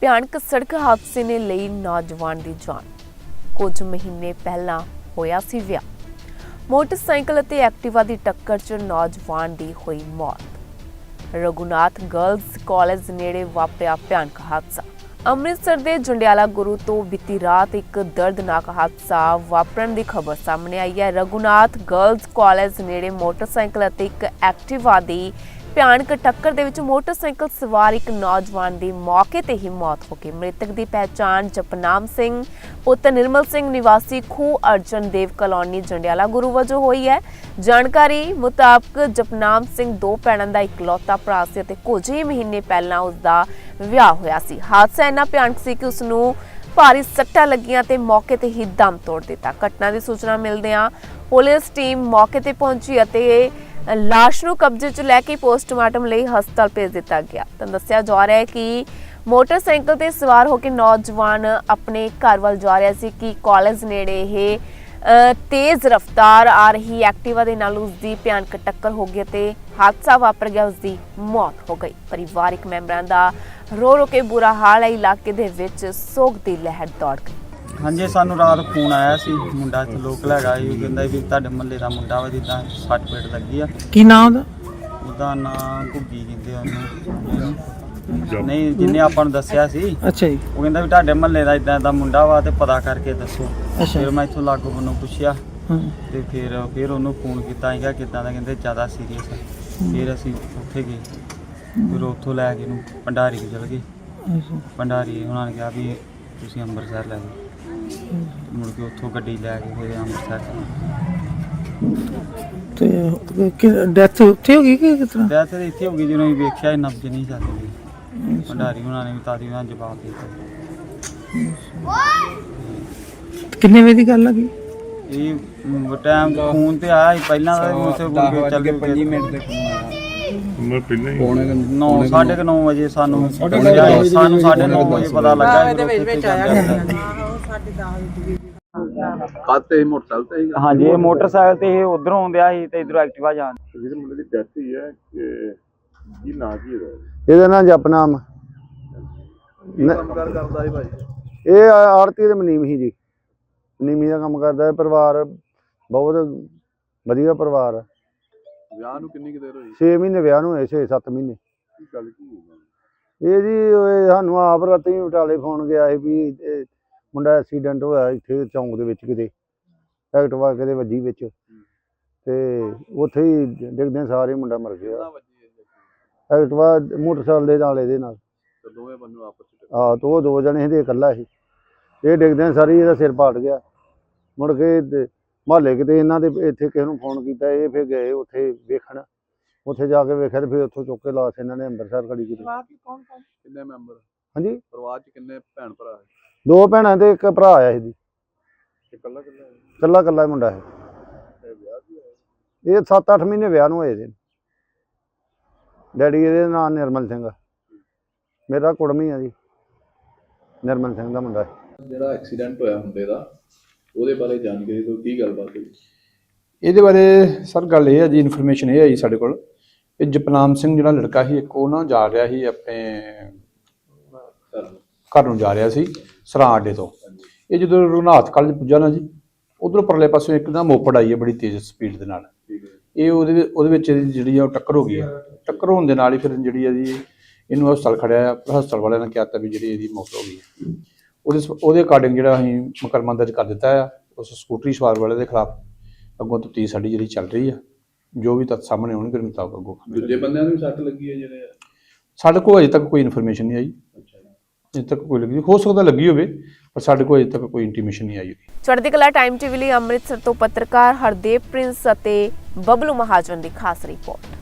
ਭਿਆਨਕ ਸੜਕ ਹਾਦਸੇ ਨੇ ਲਈ ਨੌਜਵਾਨ ਦੀ ਜਾਨ। ਕੁਝ ਮਹੀਨੇ ਪਹਿਲਾਂ ਹੋਇਆ ਸੀ ਵਿਆਹ। ਮੋਟਰਸਾਈਕਲ ਅਤੇ ਐਕਟਿਵਾ ਦੀ ਟੱਕਰ 'ਚ ਨੌਜਵਾਨ ਦੀ ਹੋਈ ਮੌਤ। ਰਘੁਨਾਥ ਗਰਲਜ਼ ਕਾਲਜ ਨੇੜੇ ਵਾਪਰਿਆ ਭਿਆਨਕ ਹਾਦਸਾ। ਅੰਮ੍ਰਿਤਸਰ ਦੇ ਜੰਡਿਆਲਾ ਗੁਰੂ ਤੋਂ ਬੀਤੀ ਰਾਤ ਇੱਕ ਦਰਦਨਾਕ ਹਾਦਸਾ ਵਾਪਰਨ ਦੀ ਖਬਰ ਸਾਹਮਣੇ ਆਈ ਹੈ। ਰਘੁਨਾਥ ਗਰਲਜ਼ ਕਾਲਜ ਨੇੜੇ ਮੋਟਰਸਾਈਕਲ ਅਤੇ ਇੱਕ ਐਕਟਿਵਾ ਦੀ ਭਿਆਨਕ ਟੱਕਰ ਦੇ ਵਿੱਚ ਮੋਟਰਸਾਈਕਲ ਸਵਾਰ ਇੱਕ ਨੌਜਵਾਨ ਦੀ ਮੌਕੇ ਤੇ ਹੀ ਮੌਤ ਹੋ ਗਈ। ਮ੍ਰਿਤਕ ਦੀ ਪਹਿਚਾਣ ਜਪਨਾਮ ਸਿੰਘ ਪੁੱਤਰ ਨਿਰਮਲ ਸਿੰਘ, ਨਿਵਾਸੀ ਖੂ ਅਰਜਨ ਦੇਵ ਕਲੋਨੀ, ਜੰਡਿਆਲਾ ਗੁਰੂ ਵਜੋਂ ਹੋਈ ਹੈ। ਜਾਣਕਾਰੀ ਮੁਤਾਬਕ ਜਪਨਾਮ ਸਿੰਘ ਦੋ ਭੈਣਾਂ ਦਾ ਇਕਲੌਤਾ ਭਰਾ ਸੀ ਅਤੇ ਕੁਝ ਹੀ ਮਹੀਨੇ ਪਹਿਲਾਂ ਉਸ ਦਾ ਵਿਆਹ ਹੋਇਆ ਸੀ। ਹਾਦਸਾ ਇੰਨਾ ਭਿਆਨਕ ਸੀ ਕਿ ਉਸ ਨੂੰ ਭਾਰੀ ਸੱਟਾਂ ਲੱਗੀਆਂ ਤੇ ਮੌਕੇ ਤੇ ਹੀ ਦਮ ਤੋੜ ਦਿੱਤਾ। ਘਟਨਾ ਦੀ ਸੂਚਨਾ ਮਿਲਦਿਆਂ ਪੁਲਿਸ ਟੀਮ ਮੌਕੇ ਤੇ ਪਹੁੰਚੀ ਅਤੇ ਲਾਸ਼ ਨੂੰ ਕਬਜ਼ੇ 'ਚ ਲੈ ਕੇ ਪੋਸਟਮਾਰਟਮ ਲਈ ਹਸਪਤਾਲ ਭੇਜ ਦਿੱਤਾ ਗਿਆ। ਤਾਂ ਦੱਸਿਆ ਜਾ ਰਿਹਾ ਹੈ ਕਿ ਮੋਟਰਸਾਈਕਲ ਤੇ ਸਵਾਰ ਹੋ ਕੇ ਨੌਜਵਾਨ ਆਪਣੇ ਘਰ ਵੱਲ ਜਾ ਰਿਹਾ ਸੀ ਕਿ ਕਾਲਜ ਨੇੜੇ ਇਹ ਤੇਜ਼ ਰਫ਼ਤਾਰ ਆ ਰਹੀ ਐਕਟਿਵਾ ਦੇ ਨਾਲ ਉਸ ਦੀ ਭਿਆਨਕ ਟੱਕਰ ਹੋ ਗਈ ਤੇ ਹਾਦਸਾ ਵਾਪਰ ਗਿਆ ਉਸ ਦੀ ਮੌਤ ਹੋ ਗਈ। ਪਰਿਵਾਰਕ ਮੈਂਬਰਾਂ ਦਾ ਰੋ ਰੋ ਕੇ ਬੁਰਾ ਹਾਲ ਹੈ, ਇਲਾਕੇ ਦੇ ਵਿੱਚ ਸੋਗ ਦੀ ਲਹਿਰ ਦੌੜ ਗਈ। ਹਾਂਜੀ ਸਾਨੂੰ ਰਾਤ ਫੋਨ ਆਇਆ ਸੀ ਮੁੰਡਾ ਇੱਥੇ ਲੋਕਲ ਹੈਗਾ ਸੀ ਉਹ ਕਹਿੰਦਾ ਵੀ ਤੁਹਾਡੇ ਮੁਹੱਲੇ ਦਾ ਮੁੰਡਾ ਵਾ ਜਿੱਦਾਂ ਸੱਟ ਪੇਟ ਲੱਗੀ ਆ। ਕੀ ਨਾਮ ਉਹਦਾ? ਉਹਦਾ ਨਾਂ ਘੁੱਗੀ ਕਹਿੰਦੇ ਆ ਉਹਨੂੰ। ਨਹੀਂ ਜਿੰਨੇ ਆਪਾਂ ਨੂੰ ਦੱਸਿਆ ਸੀ। ਅੱਛਾ ਜੀ। ਉਹ ਕਹਿੰਦਾ ਵੀ ਤੁਹਾਡੇ ਮੁਹੱਲੇ ਦਾ ਇਦਾਂ ਦਾ ਮੁੰਡਾ ਵਾ ਤੇ ਪਤਾ ਕਰਕੇ ਦੱਸੋ। ਅੱਛਾ। ਫਿਰ ਮੈਂ ਇੱਥੋਂ ਲਾਗੂ ਬੰਨੋਂ ਪੁੱਛਿਆ ਤੇ ਫਿਰ ਫਿਰ ਉਹਨੂੰ ਫੋਨ ਕੀਤਾ ਸੀਗਾ ਕਿਦਾਂ ਦਾ ਕਹਿੰਦੇ ਜ਼ਿਆਦਾ ਸੀਰੀਅਸ ਹੈ। ਫਿਰ ਅਸੀਂ ਉੱਥੇ ਗਏ। ਫਿਰ ਉੱਥੋਂ ਲੈ ਕੇ ਇਹਨੂੰ ਭੰਡਾਰੀ ਚਲ ਗਏ। ਭੰਡਾਰੀ ਉਹਨਾਂ ਨੇ ਕਿਹਾ ਵੀ ਤੁਸੀਂ ਅੰਮ੍ਰਿਤਸਰ ਲੈ ਜਾਓ ਮੁੜ ਕੇ ਉੱਥੋਂ ਗੱਡੀ ਲੈ ਕੇ ਫਿਰ ਅੰਮ੍ਰਿਤਸਰ ਤੇ ਕਿ ਡੈਥ ਉੱਥੇ ਹੋ ਗਈ ਕਿ ਕਿਸ ਤਰ੍ਹਾਂ? ਤੇ ਤੇ ਇੱਥੇ ਹੋ ਗਈ ਜਦੋਂ ਅਸੀਂ ਵੇਖਿਆ ਇਹ ਨਬਜ ਨਹੀਂ ਚੱਲਦੀ ਭੰਡਾਰੀ ਉਹਨਾਂ ਨੇ ਵੀ ਤਾਦੀ ਉਹਨਾਂ ਨੂੰ ਜਵਾਬ ਦੇ ਦਿੱਤਾ। ਕਿੰਨੇ ਵਜੇ ਦੀ ਗੱਲ ਆ ਗਈ? ਇਹ ਟਾਈਮ ਫੋਨ ਤੇ ਆਇਆ ਸੀ ਪਹਿਲਾਂ ਦਾ ਵੀ ਉੱਥੇ ਮੁੜ ਕੇ ਚੱਲ ਗਏ। 5 ਮਿੰਟ ਦੇ ਮੈਂ ਪਹਿਲਾਂ ਹੀ 9 9:30 ਵਜੇ ਸਾਨੂੰ ਸਾਨੂੰ 9:30 ਵਜੇ ਪਤਾ ਲੱਗਾ ਇਹਦੇ ਵਿੱਚ ਵਿੱਚ ਆਇਆ ਖਾਤੇ ਮੋਟਰਸਾਈਕਲ ਤੇ ਹੀ ਹਾਂਜੀ ਇਹ ਮੋਟਰਸਾਈਕਲ ਤੇ ਇਹ ਉਧਰੋਂ ਆਉਂਦਿਆ ਸੀ ਤੇ ਇਧਰੋਂ ਐਕਟਿਵਾ ਜਾਣ ਜਿਹੜੇ ਮੁੰਡੇ ਦੀ ਡੈਥ ਹੋਈ ਹੈ ਕਿ ਕੀ ਨਾਂ ਕੀ ਇਹਦਾ? ਇਹਦਾ ਨਾਂ ਜਪਨਾਮ ਕੀ ਕੰਮਕਾਰ ਕਰਦਾ ਹੈ ਭਾਈ? ਇਹ ਆਰਤੀ ਦੇ ਮਨੀਮ ਹੀ ਜੀ। ਮਨੀਮੀ ਦਾ ਕੰਮ ਕਰਦਾ ਹੈ ਪਰਿਵਾਰ ਬਹੁਤ ਵਧੀਆ ਪਰਿਵਾਰ ਹੈ ਵਿਆਹ ਨੂੰ ਕਿੰਨੀ ਕੁ ਦੇਰ ਹੋਈ? 6 ਮਹੀਨੇ ਵਿਆਹ ਨੂੰ ਹੋਏ 6-7 ਮਹੀਨੇ। ਕੀ ਗੱਲ ਕੀ ਹੋਈ? ਇਹ ਜੀ ਇਹ ਸਾਨੂੰ ਆਪ ਰਾਤੀ ਉਟਾਲੇ ਫੋਨ ਗਿਆ ਸੀ ਵੀ ਇਹ ਮੁੰਡਾ ਐਕਸੀਡੈਂਟ ਹੋਇਆ ਇੱਥੇ ਚੌਂਕ ਦੇ ਵਿੱਚ ਕਿਤੇ ਐਕਟਿਵਾ ਕਿਤੇ ਵੱਜੀ ਵਿੱਚ। ਤੇ ਉੱਥੇ ਹੀ ਡਿੱਗਦੇ ਸਾਰੇ ਮੁੰਡਾ ਮਰ ਗਿਆ। ਐਕਟਿਵਾ ਮੋਟਰਸਾਈਕਲ ਦੇ ਨਾਲ ਇਹਦੇ ਨਾਲ। ਤੇ ਦੋਵੇਂ ਬੰਨੂ ਆਪਸ ਵਿੱਚ ਤੋ ਉਹ ਦੋ ਜਣੇ ਇਹਦੇ ਇਕੱਲਾ ਸੀ। ਇਹ ਡਿੱਗਦੇ ਸਾਰੀ ਇਹਦਾ ਸਿਰ ਪਾਟ ਗਿਆ। ਮੁੜ ਕੇ ਮਹੱਲੇ ਕਿਤੇ ਇਹਨਾਂ ਦੇ ਇੱਥੇ ਕਿਸੇ ਨੂੰ ਫੋਨ ਕੀਤਾ ਇਹ ਫਿਰ ਗਏ ਉੱਥੇ ਵੇਖਣ। ਉੱਥੇ ਜਾ ਕੇ ਵੇਖਿਆ ਤੇ ਫਿਰ ਉੱਥੋਂ ਚੁੱਕ ਕੇ ਲਾਸ਼ ਇਹਨਾਂ ਨੇ ਅੰਮ੍ਰਿਤਸਰ ਖੜੀ ਕੀਤੀ। ਕਿੰਨੇ ਮੈਂਬਰ? ਹਾਂਜੀ? ਪਰਿਵਾਰ ਚ ਕਿੰਨੇ ਭੈਣ ਭਰਾ ਹੈ? ਦੋ ਭੈਣਾਂ ਤੇ ਇੱਕ ਭਰਾ ਆਇਆ ਇਹਦੀ। ਇਕੱਲਾ ਇਕੱਲਾ ਇਕੱਲਾ ਇਕੱਲਾ ਹੀ ਮੁੰਡਾ ਹੈ। ਇਹ ਵਿਆਹ ਵੀ ਹੋਇਆ? ਇਹ 7-8 ਮਹੀਨੇ ਵਿਆਹ ਨੂੰ ਹੋਏ ਦੇ। ਡੈਡੀ ਇਹਦੇ ਨਾਂ ਨਿਰਮਲ ਸਿੰਘ ਆ। ਮੇਰਾ ਕੁੜਮੀ ਆ ਜੀ। ਨਿਰਮਲ ਸਿੰਘ ਦਾ ਮੁੰਡਾ ਹੈ। ਜਿਹੜਾ ਐਕਸੀਡੈਂਟ ਹੋਇਆ ਮੁੰਡੇ ਦਾ ਉਹਦੇ ਬਾਰੇ ਜਾਣਕਾਰੀ ਦਿਓ ਕੀ ਗੱਲਬਾਤ ਹੋਈ? ਇਹਦੇ ਬਾਰੇ ਸਰ ਗੱਲ ਇਹ ਹੈ ਜੀ ਇਨਫੋਰਮੇਸ਼ਨ ਇਹ ਆਈ ਸਾਡੇ ਕੋਲ ਕਿ ਜਪਨਾਮ ਸਿੰਘ ਜਿਹੜਾ ਲੜਕਾ ਸੀ ਇੱਕ ਉਹ ਨਾ ਜਾ ਰਿਹਾ ਸੀ ਆਪਣੇ ਘਰ ਨੂੰ। ਜਾ ਰਿਹਾ ਸੀ ਸਰਾਂ ਅੱਡੇ ਤੋਂ। ਇਹ ਜਦੋਂ ਰਘੁਨਾਥ ਕਾਲਜ ਪੁੱਜਾ ਨਾ ਜੀ ਉਧਰੋਂ ਪਰਲੇ ਪਾਸੋਂ ਇੱਕ ਨਾ ਮੋਪੜ ਆਈ ਹੈ ਬੜੀ ਤੇਜ਼ ਸਪੀਡ ਦੇ ਨਾਲ। ਇਹ ਉਹਦੇ ਵਿੱਚ- ਉਹਦੇ ਵਿੱਚ ਜਿਹੜੀ ਆ ਉਹ ਟੱਕਰ ਹੋ ਗਈ ਹੈ। ਟੱਕਰ ਹੋਣ ਦੇ ਨਾਲ ਹੀ ਫਿਰ ਜਿਹੜੀ ਆ ਜੀ ਇਹਨੂੰ ਹਸਪਤਾਲ ਖੜਿਆ ਹਸਪਤਾਲ ਵਾਲਿਆਂ ਨੇ ਕਿਹਾ ਤਾਂ ਵੀ ਜਿਹੜੀ ਇਹਦੀ ਮੌਤ ਹੋ ਗਈ ਹੈ। ਉਹਦੇ ਉਹਦੇ ਅਕਾਰਡਿੰਗ ਜਿਹੜਾ ਅਸੀਂ ਮੁਕੱਦਮਾ ਦਰਜ ਕਰ ਦਿੱਤਾ ਆ ਉਸ ਸਕੂਟਰੀ ਸਵਾਰ ਵਾਲੇ ਦੇ ਖਿਲਾਫ ਅੱਗੋਂ ਤਫਤੀਸ਼ ਸਾਡੀ ਜਿਹੜੀ ਚੱਲ ਰਹੀ ਆ ਜੋ ਵੀ ਤੱਥ ਸਾਹਮਣੇ ਆਉਣਗੇ ਉਹਦੇ ਮੁਤਾਬਕ ਅੱਗੋਂ ਦੂਜੇ ਬੰਦਿਆਂ ਨੂੰ ਵੀ ਸੱਟ ਲੱਗੀ ਹੈ ਜਿਹੜੇ ਸਾਡੇ ਕੋਲ ਅਜੇ ਤੱਕ ਕੋਈ ਇਨਫੋਰਮੇਸ਼ਨ ਨਹੀਂ ਆਈ। ਅੱਛਾ ਅਜੇ ਤੱਕ ਕੋਈ ਲੱਗੀ ਹੋ ਸਕਦਾ ਲੱਗੀ ਹੋਵੇ ਪਰ ਸਾਡੇ ਕੋਲ ਅਜੇ ਤੱਕ ਕੋਈ ਇੰਟੀਮੇਸ਼ਨ ਨਹੀਂ ਆਈ ਚੜ੍ਹਦੀ ਕਲਾ ਟਾਈਮ ਟੀਵੀ ਲਈ ਅੰਮ੍ਰਿਤਸਰ ਤੋਂ ਪੱਤਰਕਾਰ ਹਰਦੇਵ ਪ੍ਰਿੰਸ ਅਤੇ ਬਬਲੂ ਮਹਾਜਨ ਦੀ ਖਾਸ ਰਿਪੋਰਟ